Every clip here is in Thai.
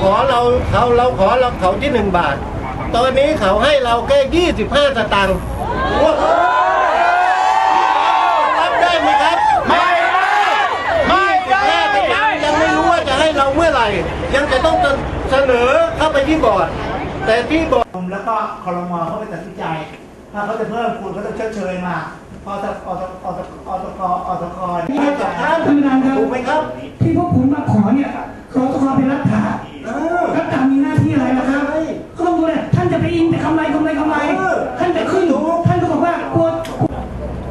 เขาเราขอเราเขาที่หนึ่งบาท ตอนนี้เขาให้เราแค่ยี่สิบห้าสตางค์รับได้ไหมครับ ไม่ได้ไม่ได้แค่สตางค์ยังไม่รู้ว่าจะให้เราเมื่อไหร่ ยังจะต้องเสนอเข้าไปที่บอร์ดแต่ที่บอร์ดแล้วก็คอรมอเขาไปตัดสินใจถ้าเขาจะเพิ่มคุณเขาต้องเชิญเชยมาอตอตอตอตกอตกให้กับท่านท่านประธานครับถูกไหมครับ ที่พวกผมมาขอเนี่ยขอขอเป็นรัฐ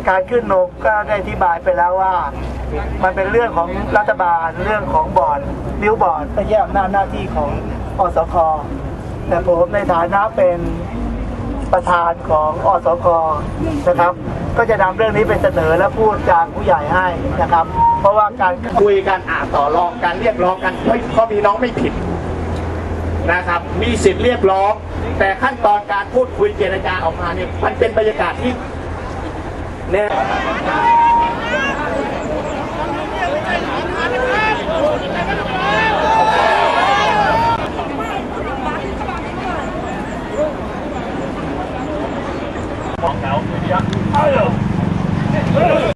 การขึ้นนกก็ได้อธิบายไปแล้วว่า มันเป็นเรื่องของรัฐบาลเรื่องของบอร์ดบิวบอร์ดไม่ใช่อำนาจหน้าที่ของอสคแต่ผมในฐานะเป็นประธานของอสคนะครับ ก็จะนำเรื่องนี้ไปเสนอและพูดจากผู้ใหญ่ให้นะครับ เพราะว่าการคุยกันอ่าต่อรองกันเรียกร้องกันเฮ้ยข้อมีน้องไม่ผิดนะครับ มีสิทธิ์เรียกร้อง แต่ขั้นตอนการพูดคุยเจรจาออกมาเนี่ยมันเป็นบรรยากาศที่ 回家还